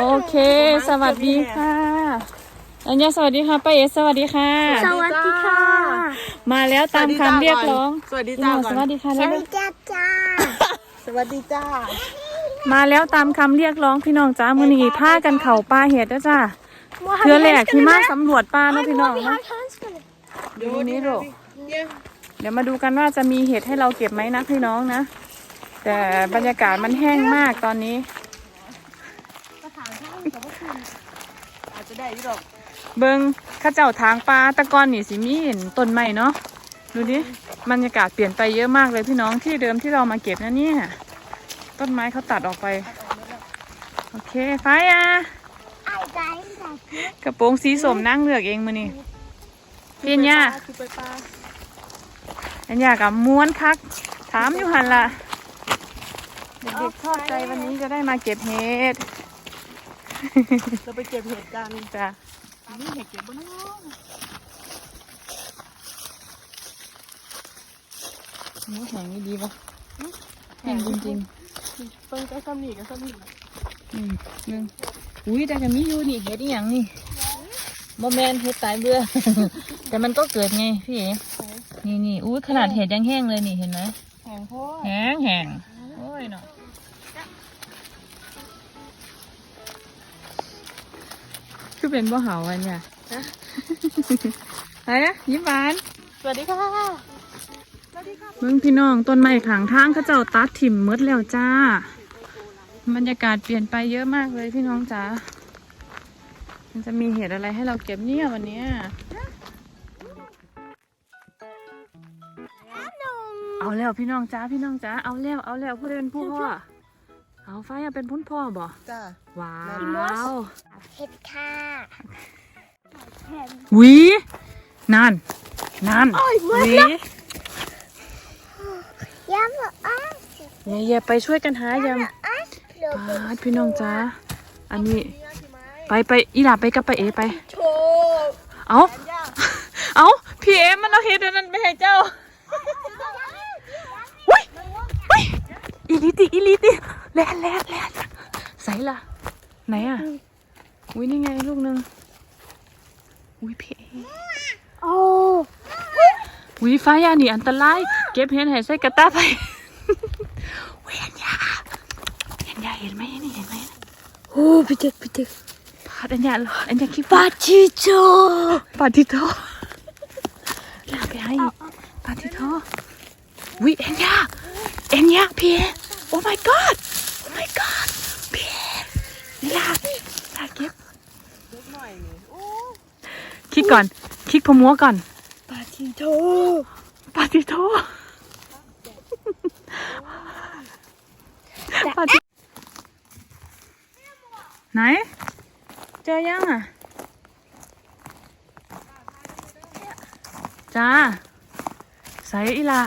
โอเค สวัสดีค่ะอันยาสวัสดีค่ะป้าเอสสวัสดีค่ะ สวัสดีค่ะ มาแล้วตามคำเรียกร้องสวัสดีพี่จ้าน้องก่อนสวัสดีค่ะสแล้ววัสดีจ้าจ้าสวัสดีจ้ามาแล้วตามคำเรียกร้องพี่น้องจ้ามือนีผ้ากันเข่าปลาเห็ดนะจ้าเพื่อแหลกที่มาสำรวจปลาเนาะพี่น้องเนาะดูนี้โรเดี๋ยวมาดูกันว่าจะมีเห็ดให้เราเก็บไหมนะพี่น้องนะ แต่บรรยากาศมันแห้งมากตอนนี้ อาจจะได้ที่ดอกเบิงข้าเจ้าทางปลาตะกอนนี่สิมีเห็นต้นไม้เนาะดูดิบรรยากาศเปลี่ยนไปเยอะมากเลยพี่น้องที่เดิมที่เรามาเก็บนะเนี่ยต้นไม้เขาตัดออกไป โอเคไฟอะกระโปรงสีสมนั่งเลือกเองมือนี่เพียนยาคือไปปลาอันยากับม้วนคัก ถามอยู่หันละเด็กๆทอดใจวันนี้จะได้มาเก็บเห็ด เราไปเก็บเห็ดกันจ้ะนี่เห็ดเก็บบ้างเนาะนี่แห้งนี่ดีปะแห้งจริงเปิ้งก็ซ้ำนี่ก็ซ้ำนี่ๆอืมหนึ่งอุ้ยแต่ก็มีอยู่นี่เห็ดอีหยังนี่โมแมนเห็ดตายเบื่อ แต่มันก็เกิดไงพี่เอ๋นี่นี่อุ้ยขนาดเห็ดยังแห้งเลยนี่เห็นไหมแข็งโพ่อแห้งแห้งโอ้ยเนาะ คือเป็นบ่เหาวันเนี่ยอะไรนะยิ้มหวาน สวัสดีค่ะเมืองพี่น้องต้นไม้ขางทางเขาเจ้าตัดถิ่มหมดแล้วจ้า บรรยากาศเปลี่ยนไปเยอะมากเลยพี่น้องจ้ามันจะมีเหตุอะไรให้เราเก็บเนี่ยวันเนี้ยเอาแล้วพี่น้องจ้าพี่น้องจ้าเอาแล้วเอาแล้วผู้ใดเป็นผู้พ่อเอาไฟอะเป็นพุ่นพ่อบ่จ้าว้าวเห็ดค่ะหวีนั่นนั่นหวียำอะอะอย่าอย่าไปช่วยกันหายำอะเหลือปาดพี่น้องจ้าอันนี้ ไปไปอีหลาไปกับไปาเอไปโชว์เอาเอาพี่เอมันเอาเฮ็ดอันนั้นไปให้เจ้าอุ้ยอุ้ยอีลิติอีลิติ แลนแลนแลนใส่ละไหนอะ อุ้ยนี่ไงลูกหนึง อุ้ยพี่เอโอ้อุ้ยฟ้ายานี่อันตราย เก็บเห็นให้ใส่กระตาไปเวียนยาเห็นยาเห็นไหมนี่เห็นไหมโอ้พี่เด็กพี่เด็กปาดอันยาอันยาคิดปาชิโจปาทิโทลากไปให้อีกปาทิโทวิเอ็นยาเอ็นยาพี่เอโอ้ my god โอ้ my god พี่เอนี่ลากลากเก็บเล็กหน่อยนี่โอ้คิดก่อน คิดพมัวก่อนปาชิโจปาทิโทปาทิไหน เจอยังอะ จ้า ใส่อีละ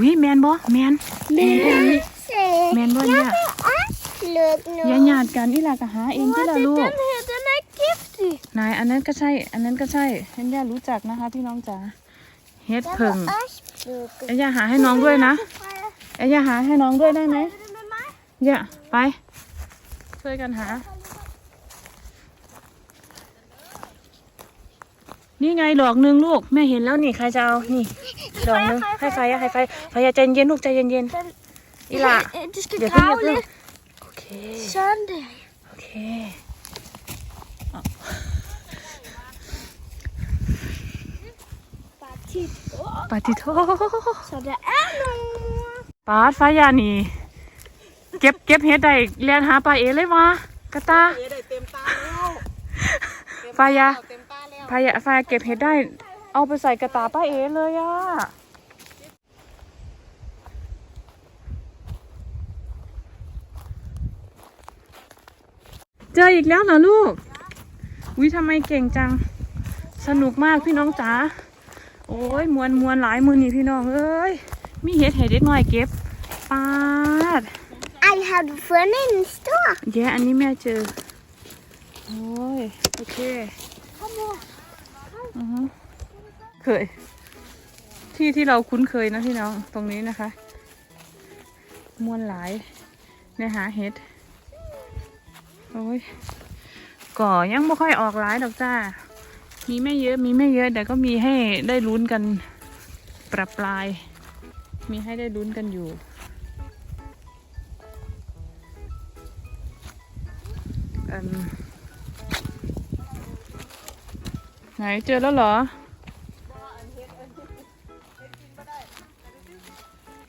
วิแมนบ่แมนแม่แมนเสกแมนบ่เนี่ย อะเหลือหนูอย่าหยาดกันอีหลากะหาเองที่ละลูก Den heter den giftig. นายอันนั้นก็ใช่ อันนั้นก็ใช่เอ็นย่ารู้จักนะคะพี่น้องจ๋าเฮ็ด Den เพิ่ง var aschblöd. เอ็นย่าหาให้น้องด้วยนะ เอ็นย่าหาให้น้องด้วยได้ไหม Är du med mig? อย่าไป ช่วยกันหา นี่ไงดอกหนึ่งลูก แม่เห็นแล้วนี่ใครจะเอา นี่ดอกหนึ่งให้ไฟอะให้ไฟไฟอะใจเย็นลูกใจเย็นๆ อีหล่ะ Eh, Du ska เดี๋ยวเพิ่ง grave เดี๋ยวเพิ่ง lidt โอ เค sönder. โอเค Bara titta. ปฏิโท Så det är någon. ปาดฟ้ายานี่เก็บเก็บเฮ็ดได้เรียนหาปลาเอเลยวะกระตาเอ๋ได้เต็มตาแล้วฟ้ายาเต็มตาแล้วฟ้ายาฟ้ายาเก็บเฮ็ดได้ เอาไปใส่กระตาป้าเอเลยอะ เจออีกแล้วเหรอลูกวิทำไมเก่งจัง สนุกมากพี่น้องจ๋าโอ้ยมวนมวนหลายมือนี่พี่น้องเอ้ยมีเห็ดให้เด็กน้อยเก็บปาด I have funnit en stor. แย่อันนี้แม่เจอ โอ้ย โอเค Kom her. อือฮึเคย ที่ที่เราคุ้นเคยนะพี่น้องตรงนี้นะคะ มวนหลายในหาเห็ด โอ้ยก่อยังไม่ค่อยออกหลายดอกจ้า มีไม่เยอะมีไม่เยอะแต่ก็มีให้ได้ลุ้นกันปรับปลาย มีให้ได้ลุ้นกันอยู่ ไหนเจอแล้วเหรอ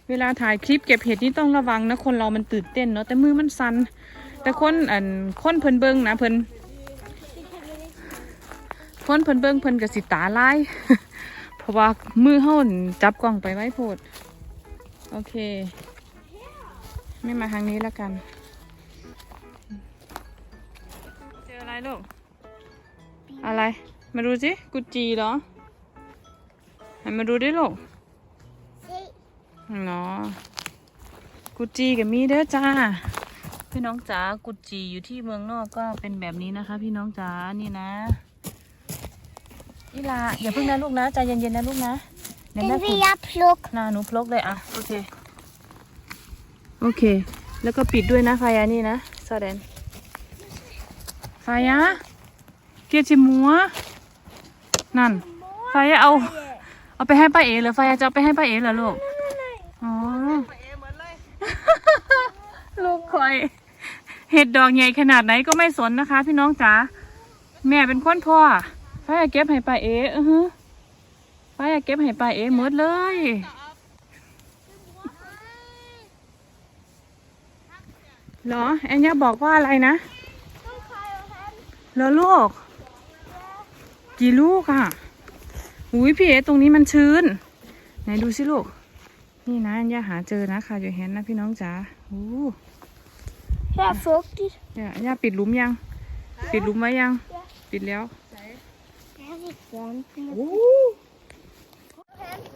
เวลาถ่ายคลิปเก็บเห็ดนี่ต้องระวังนะ คนเรามันตื่นเต้นเนาะแต่มือมันสัน่น แต่คนอันคนเพิ่นเบิงนะเพิ่นคนเพิ่นเบิงเพิ่นกับสิตาลาย เพราะว่ามือเฮานั่นจับกล้องไปไว้โพด โอเค ไม่มาทางนี้แล้วกัน เจออะไรลูก อะไร มาดูสิกุจจีเหรอให้มาดูดิลูก See? เนาะกุจจีกับมีเด้อจ้า พี่น้องจ๋ากุจจีอยู่ที่เมืองนอกก็เป็นแบบนี้นะคะ พี่น้องจ๋านี่นะอีลาอย่าเพิ่งนะลูกนะใจเย็นๆนะลูกนะเดี๋ยวแม่ Den ฝุ่น vill jag plocka. หน้าหนูพลกเลยอะโอเคโอเค แล้วก็ปิดด้วยนะไฟยานี่นะสแดนไฟยาเกียร์จิมัวนั่นไฟยาเอา เอาไปให้ป้าเอ๋เหรอไฟยาจะเอาไปให้ป้าเอ๋เหรอลูก อ๋อ ไปเอเหมือนเลย ลูกคอย เห็ดดอกใหญ่ขนาดไหนก็ไม่สนนะคะ พี่น้องจ๋าแม่เป็นคนพ่อไฟอยากเก็บให้ป้าเอ๋อือฮึไฟอยากเก็บให้ป้าเอ๋หมดเลยเหรอแอนยาบอกว่าอะไรนะเหรอลูก กี่ลูกอะอุ้ยพี่เอ๋ตรงนี้มันชื้น ไหนดูสิลูก นี่นะแอนยาหาเจอนะค่ะอยู่เห็นนะพี่น้องจ๋า โอ้ Här är fuktigt. เนี่ยย่าปิดหลุมยัง ปิดหลุมไว้ยัง ปิดแล้ว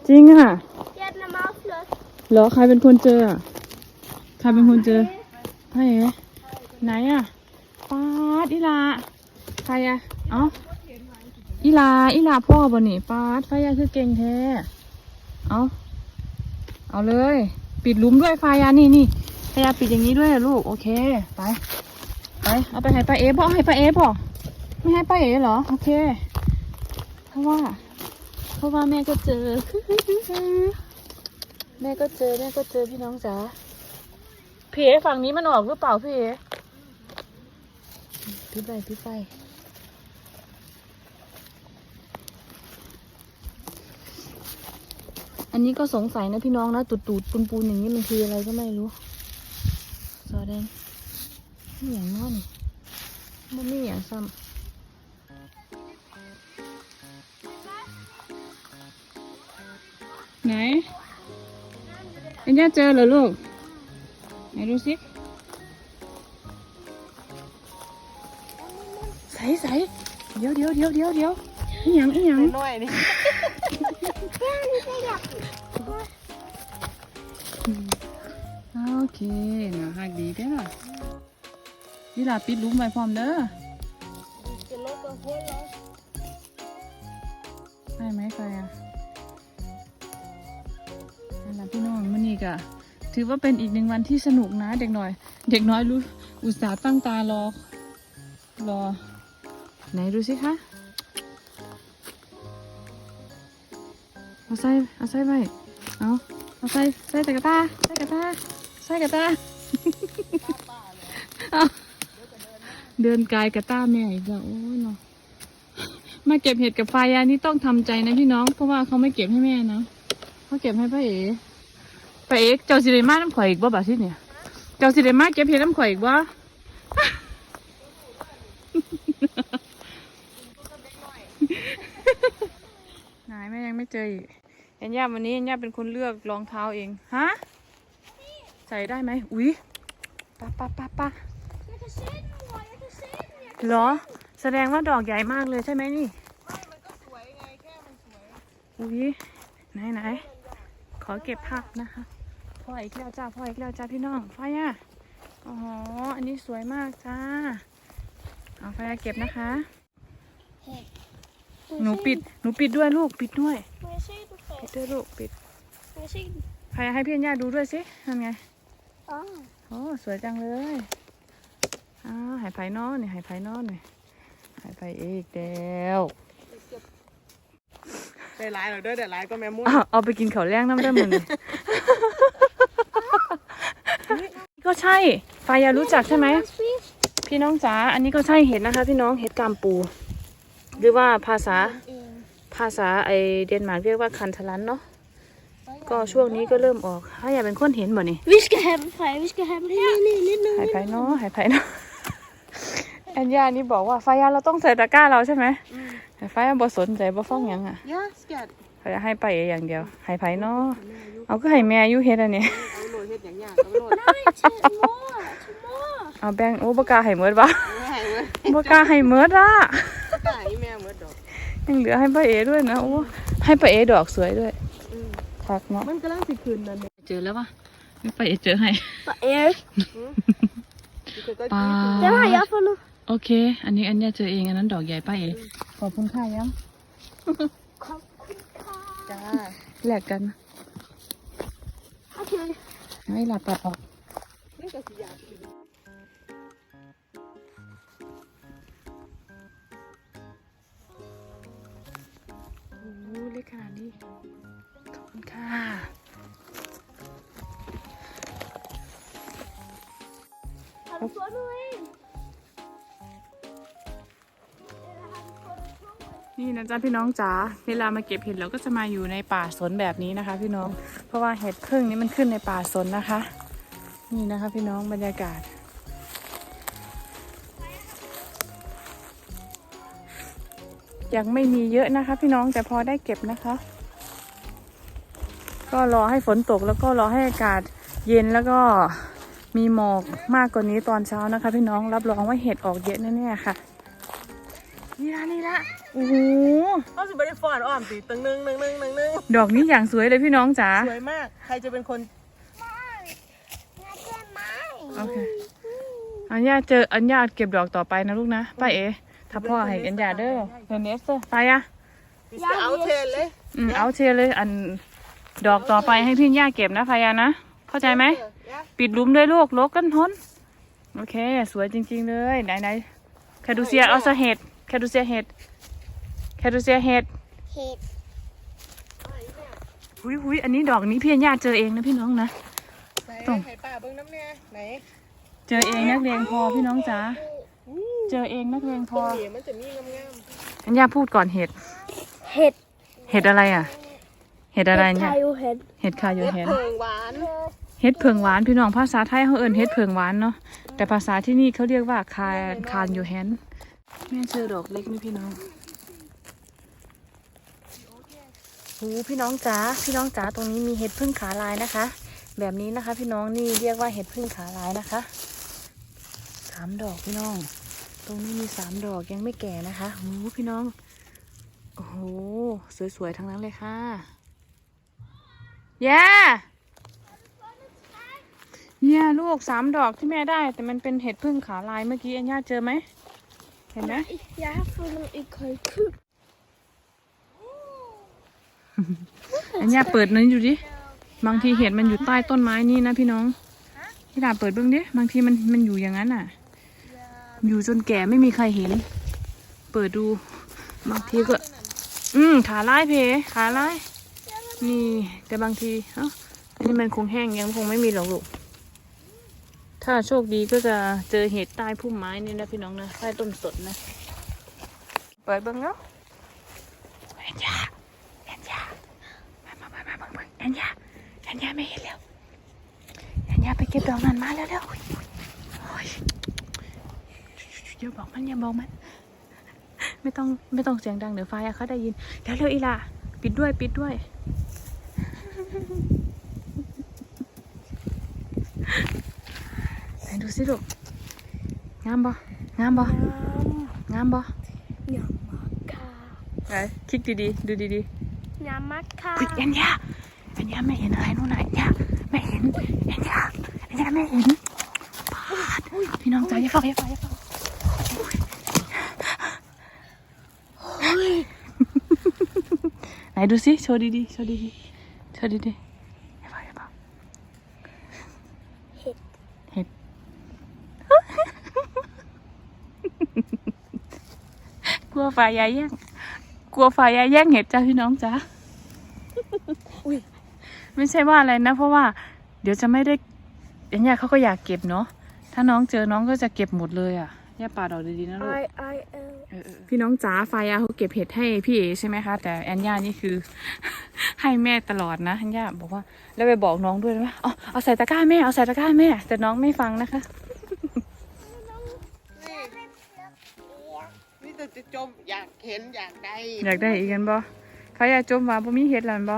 จริงอะเหรอใครเป็นคนเจอใครเป็นคนเจอใครไหนอะปาดอีลาใครอะเอ้าอีลาอีลาพ่อบ่นี่ปาดไฟยาคือเก่งแท้เอาเอาเลย ปิดลุมด้วยไฟยานี่นี่ ไฟยามปิดอย่างนี้ด้วยลูก โอเค ไป ไป เอาไปให้ป้าเอ๋บอกให้ป้าเอ๋บอกไม่ให้ป้าเอ๋เหรอ โอเค เพราะว่า เพราะว่าแม่ก็เจอ แม่ก็เจอ แม่ก็เจอพี่น้องจ๋าพี่เอฝั่งนี้มันออกหรือเปล่าพี่เอพี่ไปพี่ไปอันนี้ก็สงสัยนะพี่น้องนะตูดตูดปูนปูนๆอย่างนี้มันคืออะไรก็ไม่รู้ อแดงนี่อย่างนอนมันไม่อย่างซ้ำไหนเอ็นย่าเจอเหรอลูก ไหนดูสิใส่ใส่เดี๋ยวเดี๋ยวเดี๋ยวเดี๋ยวเดี๋ยวอีหยังอีหยังหน่อยนี่ เคนะฮักดีเด้อนี่ล่ะปิดลุมไว้พร้อมเด้อ ska locka hålla. ได้ไหมไฟอะนั่นล่ะพี่น้องมื่อนี้ก็ถือว่าเป็นอีกหนึ่งวันที่สนุกนะ เด็กหน่อย เด็กน้อยรู้อุตส่าห์ตั้งตารอรอ ไหนดูสิคะเอาใส่เอาใส่ไว้เอาเอาใส่ใส่ตะกะตาใส่กระตา ใส่กระตาเอาเดินกายกระต้าแม่อีกแล้วโอ้ยเนาะมาเก็บเห็ดกับไฟยานี่ต้องทำใจนะพี่น้องเพราะว่าเขาไม่เก็บให้แม่นะเขาเก็บให้ป้าเอ๋ป้าเอ๋เจ้าสิเดมาน้ำข่อยอีกบ่บาสิเนี่ย เจ้าสิเดมาเก็บเห็ดน้ำข่อยอีกบ่ไหนแม่ยังไม่เจออีกเอ็นย่าวันนี้เอ็นย่าเป็นคนเลือกรองเท้าเองฮะใส่ได้ไหมอุ๊ยปะปะปะปะ Jag kan se den, mor. Jag kan se den. เหรอ แสดงว่าดอกใหญ่มากเลยใช่ไหมนี่ไม่มันก็สวยไงแค่มันสวยอุ๊ยไหนไหนขอเก็บภาพนะคะพ่ออีกแล้วจ้าพ่ออีกแล้วจ้าพี่น้องไฟอะอ๋อ อันนี้สวยมากจ้า เอาไฟเก็บนะคะ หนูปิด หนูปิดด้วยลูก ปิดด้วย Får jag se den ปิด först? ด้วยลูก ปิด Får jag se den? ไฟให้พี่อัญญาดูด้วยสิทำไง Ja. โอ้สวยจังเลยอ่าหายไผ่นอนนี่หายไผ่นอนนี่หายไผ่อีกแล้วได้หลายเหรอเด้อได้หลายก็แม่มุ่นอ้าวเอาไปกินข้าวแรงน้ำได้หมดเลยก็ใช่ไฟยารู้จักใช่ไหม Fish. พี่น้องจ๋าอันนี้ก็ใช่เห็ดนะคะ พี่น้องเห็ดกามปู หรือว่าภาษาภาษาไอเดนมาร์กเรียกว่าคันทลันเนาะ ก็ช่วงนี้ก็เริ่มออกถ้าอยากเป็นคนเห็นบ่นี่ Vi skal have en fej. Vi skal have en her. Nej, nej, nej, หายไปเนาะหายไปเนาะอันยานี่บอกว่าไฟยาเราต้องใส่ตะกร้าเราใช่ไหมแต่ไฟยาบ่สนใจบ่ฟ้องหยังอะย่าสแกตเขาจะให้ไปเออย่างเดียวหายไปเนาะเอาก็ให้แม่อายุเฮ็ดอันนี้เอาโหลดเฮ็ดอย่างยากเอาโหลด Nej, til mor. Til mor. เอาแบ่งโอ้บ่กล้าให้เมิดบ่ไม่ให้เว้ยบ่กล้าให้เมิดอะไก่แม่เหมือนดอกยังเหลือให้ป้าเอด้วยนะโอ้ให้ป้าเอดอกสวยด้วย ทักเนาะมันกำลังสิคืนนั่นเนี่ยเจอแล้ววะไม่ป้าเอเจอให้ Hvad er det? ปลา Den har jeg fundet. โอเค อันนี้อันเนี้ยเจอเองอันนั้นดอกใหญ่ป้าเอขอบคุณค่ะยัง Kom, kom, kom. จ้าแลกกัน Okay. ไม่หลับตัดออกนี่ก็สิอยากโอ้เล็กขนาดนี้ ขอบคุณค่ะ Har du fundet en? Eller har du fundet to? นี่นะจ๊ะพี่น้องจ๋าเวลามาเก็บเห็ดเราก็จะมาอยู่ในป่าสนแบบนี้นะคะ พี่น้อง เพราะว่าเห็ดพึ่งนี้มันขึ้นในป่าสนนะคะ นี่นะคะ พี่น้องบรรยากาศ ยังไม่มีเยอะนะคะ พี่น้องแต่พอได้เก็บนะคะ ก็รอให้ฝนตกแล้วก็รอให้อากาศเย็นแล้วก็มีหมอกมากกว่านี้ตอนเช้านะคะ พี่น้องรับรองว่าเห็ดออกเยอะแน่ๆค่ะนี่ละนี่ละโอ้โหเขาสิบ่ได้ฟ้อนอ้อมสิตึงหนึงหนึงหนึงหนึงหนึงดอกนี้อย่างสวยเลยพี่น้องจ๋าสวยมาก ใครจะเป็นคนโอเคอันญาเจออันญาเก็บดอกต่อไปนะลูกนะป้าเอถ้าพ่อให้อันญาเด้อเดี๋ยวเนสเตอร์ไปอะดิสเอาเทนเลยอืมเอาเชยร์เลยอัน ดอกต่อไปให้พี่ย่าเก็บนะพายานะ เข้าใจไหมย่าปิดหลุมด้วยลูกลกกันทนโอเค สวยจริง ๆ เลยไหนไหนแคดูเซียเอาซะเห็ดแคดูเซียเห็ดแคดูเซียเห็ด Helt. หุยหุยอันนี้ดอกนี้พี่ย่าเจอเองนะพี่น้องนะไหนต้องให้ป้าเบิ่งน้ำแน่ไหนเจอเองนักเลงพอพี่น้องจ๋าเจอเองนักเลงพตรองนี้มันจะมีงามอันย่าพูดก่อนเห็ด Het. เห็ดอะไรอะ เห็ดอะไรเนี่ย Tager jo hen. เห็ดคาๆโยเฮ็ดเห็นเพิงหวานเห็ดเผืองหวานพี่น้องภาษาไทยเขาเอิ้นเห็ดเผืองหวานเนาะแต่ภาษาที่นี่เขาเรียกว่าคานคานโยแฮนแม่เจอดอกเล็กนี่พี่น้องโอ้พี่น้องจ๋าพี่น้องจ๋าตรงนี้มีเห็ดพึ่งขาลายนะคะ แบบนี้นะคะ พี่น้องนี่เรียกว่าเห็ดพึ่งขาลายนะคะสามดอกพี่น้อง ตรงนี้มีสามดอกยังไม่แก่นะคะโอ้พี่น้องโอ้โหสวยๆทั้งนั้นเลยค่ะ ย่าเนี่ยลูกสามดอกที่แม่ได้ แต่มันเป็นเห็ดพึ่งขาลายเมื่อกี้อัญญาเจอไหม เห็นไหม Jeg har fundet et kalkun. อัญญาเปิดนั้นอยู่ดิ บางทีเห็ดมันอยู่ใต้ต้นไม้นี่นะพี่น้องพี่ดาเปิดเบื้องดิ บางทีมันมันอยู่อย่างนั้นอะ อยู่จนแก่ไม่มีใครเห็น เปิดดู บางทีก็ อืมขาลายเพขาลาย นี่แต่บางทีเอ้าอันนี้มันคงแห้งยังคงไม่มีหรอกลูก ถ้าโชคดีก็จะเจอเห็ดใต้พุ่มไม้นี่นะพี่น้องนะใต้ต้นสดนะ เปิดเบิ้งแล้วแอนยาแอนยามามามามาเบิ้งเบิ้งแอนยาแอนยาไม่เห็นแล้วแอนยาไปเก็บดอกนั้นมาแล้วแล้วอย่าบอกมันอย่าบอกมัน ไม่ต้องไม่ต้องเสียงดังเดี๋ยวฟ้าเขาได้ยินเดี๋ยวเร็วอีล่ะ ปิดด้วยปิดด้วย ไหนดูสิลูกงามบ่งามบ่งามบ่ Jamaka. ไหนคลิกดีๆดูดี Jamaka. ๆคุยอันยาอันยาไม่เห็นอะไรนู่นน่ะอันยาไม่เห็นอันยาอันยาไม่เห็นปาดพี่น้องจ๋าอย่าเฝ้าอย่าเฝ้าอย่าเฝ้ ไหนดูสิโชว์ดีๆโชว์ดีๆโชว์ดีๆให้ฟังให้ฟังเห็ดเห็ดกลัวฝ่ายยายแย่งกลัวฝ่ายยายแย่งเห็ดจ้าพี่น้องจ้าอุ้ยไม่ใช่ว่าอะไรนะ เพราะว่า เดี๋ยวจะไม่ได้ยันยาเขาก็อยากเก็บเนาะถ้าน้องเจอน้องก็จะเก็บหมดเลยอะ ย่าป่าดอกดีๆนะลูก I I am พี่น้องจ๋าฟายาเขาเก็บเห็ดให้พี่เอใช่ไหมคะ แต่แอนย่านี่คือ ให้แม่ตลอดนะแอนย่าบอกว่า แล้วไปบอกน้องด้วยว่าอ๋อเอาใส่ตะกร้าแม่เอาใส่ตะกร้าแม่ แต่น้องไม่ฟังนะคะนี่นี่แต่จะจมอยากเห็นอยากได้อยากได้อีกกันบ่เขาอยากจมว่าบ่มีเห็ดแล้วแม่นบ่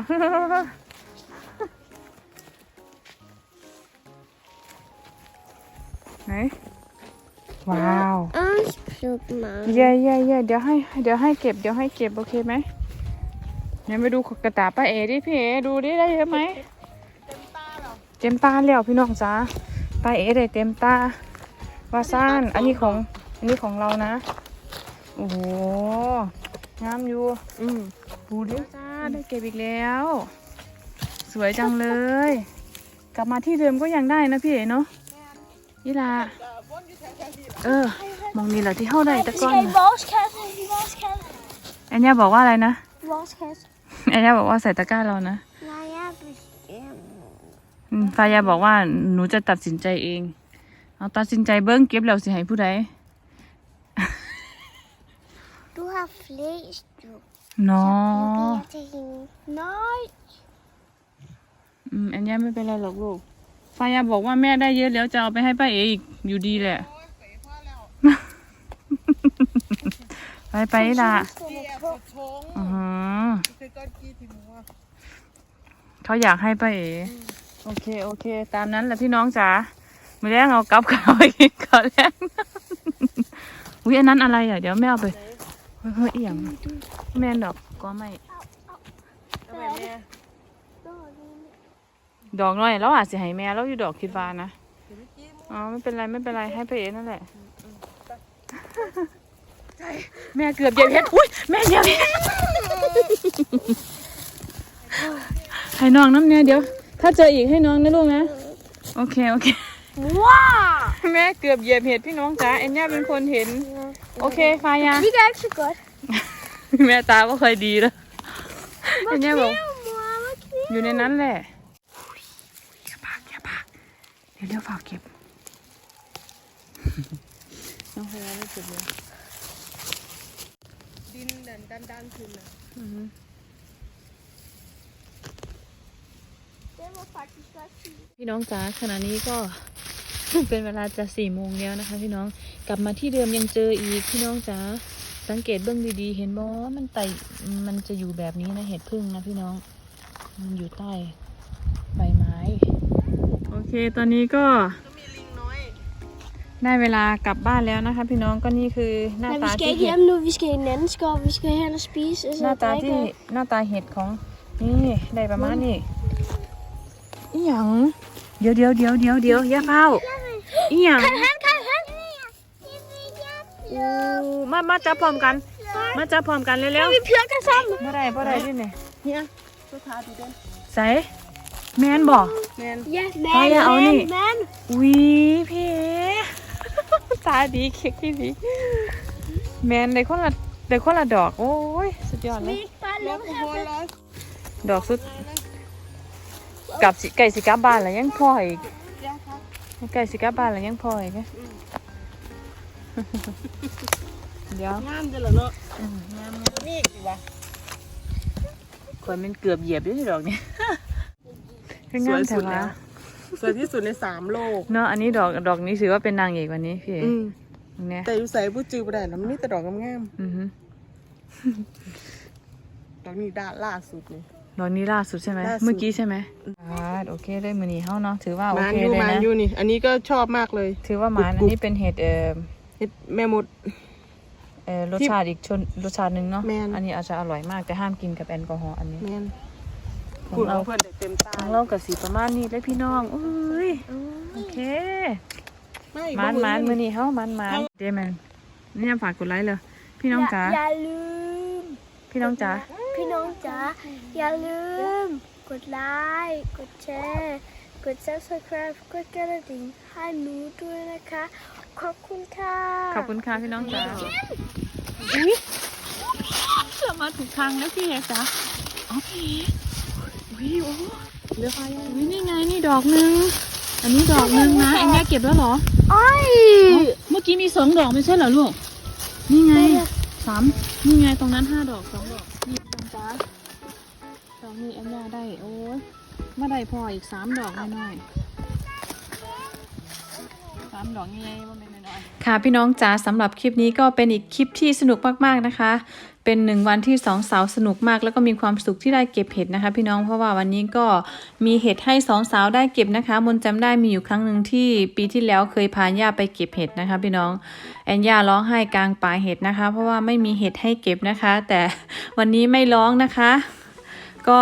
ไหน ว้าว Anspråkman. เย่เย่เย่เดี๋ยวให้เดี๋ยวให้เก็บเดี๋ยวให้เก็บโอเคไหมเดี๋ยวไปดูกระตาป้าเอดิพี่เอดูดิได้เยอะไหมเต็มตาแล้วพี่น้องจ้าป้าเอได้เต็มตาวาซ่านอันนี้ของอันนี้ของเรานะโอ้โหงามอยู่อืมดูดิจ้าได้เก็บอีกแล้ว สวยจังเลย กลับมาที่เดิมก็ยังได้นะพี่เอเนาะยี่ลา เออมองนี่แหละที่เข้าได้แตะก้อน Skal I น่ะ vaskasse? I vaskasse? แอนย่าบอกว่าอะไรนะ Vaskasse? แอนย่าบอกว่าใส่ตะกร้าเรานะ Nej, jeg bestemmer. อืมฟายาบอกว่าหนูจะตัดสินใจเอง เอาตัดสินใจเบิ้งเก็บแล้วสิให้ผู้ใด Du har flest, du. เนาะ Jeg til hende. Nej. อืมแอนย่าไม่เป็นไรหรอกลูกฟายาบอกว่าแม่ได้เยอะแล้วจะเอาไปให้ป้าเออีกอยู่ดีแหละ โอ้ยเป๋พ่อแล้ว ไปไปละเสียสุดชงอือหือคือก้อนกี้ที่หัวเขาอยากให้ป้าเอโอเค โอเค ตามนั้นแหละพี่น้องจ๋ามาแล้งเอากับข้าวไปกินก่อนแล้วอุ้ยอันนั้นอะไรอะ เดี๋ยวแม่เอาไปเฮ้ยเฮ้ยเอี่ยง แม่นดอกก็ไม่เอาไปแม่ดอกน้อยแล้วอาจสิให้แม่แล้วอยู่ดอกคิดว่านะเดี๋ยวเมื่อกี้อ๋อ ไม่เป็นไรไม่เป็นไรให้ป้าเอ๋นั่นแหละ แม่เกือบเหยียบเพชรอุ้ยแม่เหยียบเพชรให้น้องน้ำเนี่ยเดี๋ยว ถ้าเจออีกให้น้องนะลูกนะ โอเคโอเค Wow! แม่เกือบเหยียบเห็ดพี่น้องจ๋าเอ็นย่าเป็นคนเห็น โอเคฟายา Det er ikke så godt. แม่ตาก็เคยดีแล้วเอ็นย่าบอก Mor, hvad อยู่ในนั้นแหละอย่าปากอย่าปากเดี๋ยวเดี๋ยวฝากเก็บ น้องพยาไม่เก็บเลย ดินเดินดันดันๆขึ้นนะ Det var faktisk godt fint. พี่น้องจ๋าขณะนี้ก็ เป็นเวลาจะสี่โมงแล้วนะคะ พี่น้องกลับมาที่เดิมยังเจออีกพี่น้องจ๋าสังเกตเบื้องดีๆ เห็นบ่ว่ามันไต่มันจะอยู่แบบนี้นะเห็ดพึ่งนะพี่น้อง มันอยู่ใต้ใบไม้ โอเค ตอนนี้ก็ก็มีลิงน้อย ได้เวลากลับบ้านแล้วนะคะ พี่น้องก็นี่คือหน้า Men vi ตา skal ที่ ikke เห็ด hjem nu, vi skal i en anden skov. Vi skal hen og spise, og ห så น้าตา drikke. ที่หน้าตาเห็ดของนี่ได้ประมาณนี้อีหยังเดี๋ยวเดี๋ยวเดี๋ยวเดี๋ยวเดี๋ยวอย่าเฝ้าอีหยัง Han, kan han? อู้มามาจับพร้อมกัน มาจับพร้อมกันเร็ว Vi plukker sammen. ๆบ่ได้บ่ได้ดิเนี่ยเนี่ยตัวทาดูเด่นใส่แมนบ่แมน Ja, Hej, mand, jeg er Agni. mand, mand. อุ้ยพี่เอ๋ ตาดีเค้กพี่ดีแมนได้คนละได้คนละดอก โอ้ย สุดยอดเลย Vi ikke bare แล้ว lukke ก็ her. หัวร้อนดอกสุดกลับสิไก่สิกลับบ้านแล้วยังพออีกยาครับไก่สิกลับบ้านแล้วยังพออีกนะเดี๋ยวงามจังเลยเนาะอืมงามนี่สิวะข่อยมันเกือบเหยียบด้วยดอกนี้คืองามแต่ว่า สวยที่สุดในสามโลก เนาะอันนี้ดอกดอกนี้ถือว่าเป็นนางเอกวันนี้พี่เอ๋อืมเนี่ยแต่อยู่ใส่ผู้จือบ่ได้แล้วมันมีแต่ดอกงามอือฮึๆดอกนี้ด้านล่าสุดนี่ ดอกนี้ล่าสุดใช่ไหมล่าสุด เมื่อกี้ใช่ไหมอ่าโอเคเลยมือนี้เฮาเนาะถือว่าโอมานเคอยู่เลยมานนะอยู่นี่ อันนี้ก็ชอบมากเลยถือว่าหมานกรุบๆอันนี้เป็นเห็ดเอ่อเฮ็ดแม่มด เอ่อรสชาติอีกชนรสชาติหนึ่งเนาะแม่น อันนี้อาจจะอร่อยมากแต่ห้ามกินกับแอลกอฮอล์อันนี้ แมน ของคุณเราเอาเพื่อนได้เต็มตาของเรากับสีประมาณนี้เลยพี่น้องอุ้ยโอเคไม่หมานหมานมือนี้เฮาหมานหมานเดมันนี่ฝากกดไลค์เลยพี่น้องจ๋าอย่าลืม พี่น้องจ๋าพี่น้องจ๋าอย่าลืม กดไลค์กดแชร์กด subscribe กดกระดิ่งให้หนูด้วยนะคะ ขอบคุณค่ะ ขอบคุณค่ะพี่น้องจ๋าอุ๊ยเรามาถูกทางแล้วพี่เอกจ้ะอ๋อพี่เอกอุ้ยโอ้เหลือใครอะอุ้ยนี่ไงนี่ดอกหนึง อันนี้ดอกหนึงนะแองแกเก็บแล้วเหรออ้อยอ๋อเมื่อกี้มีสองดอกไม่ใช่เหรอลูก นี่ไงสามนี่ไงตรงนั้นห้าดอกสองดอกนี่ตรงจ้าดอกนี้แองแกได้โอ้ยมาได้พออีกสามดอกหน่อยๆสามดอกใหญ่ๆว่าเป็นน้อยๆค่ะพี่น้องจ๋าสำหรับคลิปนี้ก็เป็นอีกคลิปที่สนุกมากๆนะคะ เป็นหนึ่งวันที่สองสาวสนุกมาก แล้วก็มีความสุขที่ได้เก็บเห็ดนะคะ พี่น้องเพราะว่าวันนี้ก็มีเห็ดให้สองสาวได้เก็บนะคะ มนต์จำได้มีอยู่ครั้งหนึ่งที่ปีที่แล้วเคยพาย่าไปเก็บเห็ดนะคะ พี่น้องแอนย่าร้องไห้กลางป่าเห็ดนะคะ เพราะว่าไม่มีเห็ดให้เก็บนะคะ แต่วันนี้ไม่ร้องนะคะก็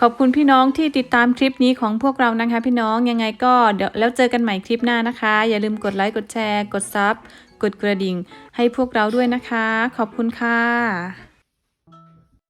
ขอบคุณพี่น้องที่ติดตามคลิปนี้ของพวกเรานะคะ พี่น้องยังไงก็เดี๋ยวแล้วเจอกันใหม่คลิปหน้านะคะ อย่าลืมกดไลค์กดแชร์ กดซับ กดกระดิ่งให้พวกเราด้วยนะคะ ขอบคุณค่ะ